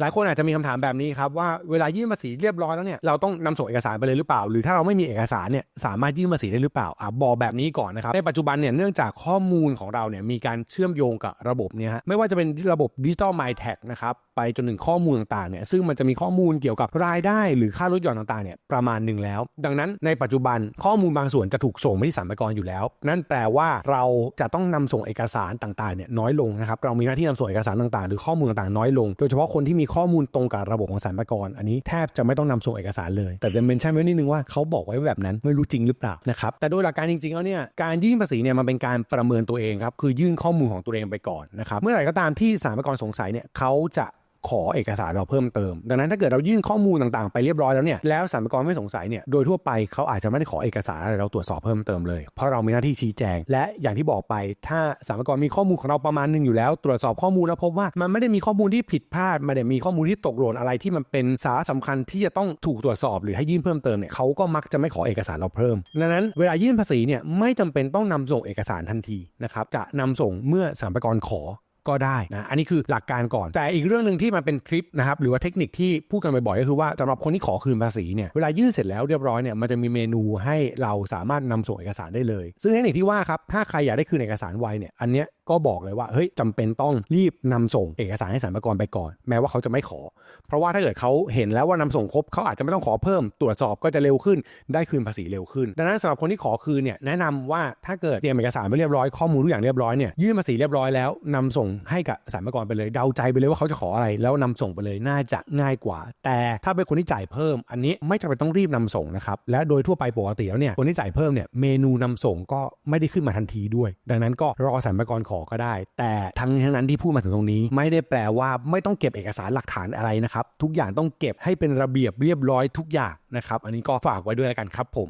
หลายคนอาจจะมีคำถามแบบนี้ครับว่าเวลายื่นภาษีเรียบร้อยแล้วเนี่ยเราต้องนำส่งเอกสารไปเลยหรือเปล่า หรือถ้าเราไม่มีเอกสารเนี่ยสามารถยื่นภาษีได้หรือเปล่าอะบอกแบบนี้ก่อนนะครับในปัจจุบันเนี่ยเนื่องจากข้อมูลของเราเนี่ยมีการเชื่อมโยงกับระบบเนี่ยฮะไม่ว่าจะเป็นระบบดิจิ t a ล My Tag นะครับไปจนถึงข้อมูลต่างๆเนี่ยซึ่งมันจะมีข้อมูลเกี่ยวกับรายได้ หรือค่าลดหย่อนต่างๆเนี่ยประมาณหนึ่งแล้ว ดังนั้นในปัจจุบันข้อมูลบางส่วนจะถูกส่งไปที่สรรพากรอยู่แล้ว นั่นแปลว่าเราจะต้องนำส่งเอกสารต่างๆเนี่ยน้อยลงนะครับเรามีหน้าที่นำส่งเอกสารต่างๆ หรือข้อมูลต่างๆน้อยลง โดยเฉพาะคนที่มีข้อมูลตรงกับระบบของสรรพากร อันนี้แทบจะไม่ต้องนำส่งเอกสารเลย แต่จะเมนชั่นไว้นิดนึงว่าเขาบอกไว้แบบนั้นไม่รู้จริงหรือเปล่านะครับแต่โดยหลักการจริงๆแล้วเนี่ยการยื่นภาษีเนี่ยมันเป็นการประเมินตัวเองครับคือยื่นข้อมูลของตัวเองไปก่อนนะครับเมื่อไหร่ก็ตามที่สรรพากรสงสัยเนี่ยเขาจะ ขอเอกสารเราเพิ่มเติม ดังนั้นถ้าเกิดเรายื่นข้อมูลต่างๆไปเรียบร้อยแล้วเนี่ยแล้วสรรพากรไม่สงสัยเนี่ยโดยทั่วไปเขาอาจจะไม่ได้ขอเอกสารอะไรเราตรวจสอบเพิ่มเติมเลย เพราะเรามีหน้าที่ชี้แจง และอย่างที่บอกไป ถ้าสรรพากรมีข้อมูลของเราประมาณหนึงอยู่แล้ว ตรวจสอบข้อมูลแล้วพบว่ามันไม่ได้มีข้อมูลที่ผิดพลาดไม่ได้มีข้อมูลที่ตกหล่นอะไรที่มันเป็นสาระสำคัญที่จะต้องถูกตรวจสอบ หรือให้ยื่นเพิ่มเติมเนี่ยเขาก็มักจะไม่ขอเอกสารเราเพิ่มดังนั้นเวลายื่นภาษีเนี่ยไม่จำเป็นต้องนำส่งเอกสารทันทีนะครับจะนำส่งเมื่อสรรพากรขอ ก็ได้นะอันนี้คือหลักการก่อน แต่อีกเรื่องหนึ่งที่มันเป็นทริปนะครับหรือว่าเทคนิคที่พูดกันบ่อยๆก็คือว่าสำหรับคนที่ขอคืนภาษีเนี่ยเวลายื่นเสร็จแล้วเรียบร้อยเนี่ยมันจะมีเมนูให้เราสามารถนำส่งเอกสารได้เลย ซึ่งเทคนิคที่ว่าครับถ้าใครอยากได้คืนเอกสารไวเนี่ยอันเนี้ย ก็บอกเลยว่าเฮ้ยจำเป็นต้องรีบนำส่งเอกสารให้สรรพากรไปก่อน แม้ว่าเขาจะไม่ขอ เพราะว่าถ้าเกิดเขาเห็นแล้วว่านำส่งครบเขาอาจจะไม่ต้องขอเพิ่ม ตรวจสอบก็จะเร็วขึ้น ได้คืนภาษีเร็วขึ้น ดังนั้นสำหรับคนที่ขอคืนเนี่ยแนะนำว่าถ้าเกิดเตรียมเอกสารไปเรียบร้อยข้อมูลทุกอย่างเรียบร้อยเนี่ยยื่นภาษีเรียบร้อยแล้วนำส่งให้กับสรรพากรไปเลยเดาใจไปเลยว่าเขาจะขออะไรแล้วนำส่งไปเลยน่าจะง่ายกว่า แต่ถ้าเป็นคนที่จ่ายเพิ่ม อันนี้ไม่จำเป็นต้องรีบนำส่งนะครับและโดยทั่วไปปกติแล้วเนี่ยคนที่จ่ายเพิ่มเนี่ยเมนูนำส่งก็ไม่ได้ขึ้นมาทันทีด้วย ดังนั้นก็รอสรรพากรขอก็ได้ แต่ทั้งนี้ทั้งนั้นที่พูดมาถึงตรงนี้ ไม่ได้แปลว่าไม่ต้องเก็บเอกสารหลักฐานอะไรนะครับ ทุกอย่างต้องเก็บให้เป็นระเบียบเรียบร้อยทุกอย่างนะครับ อันนี้ก็ฝากไว้ด้วยแล้วกันครับผม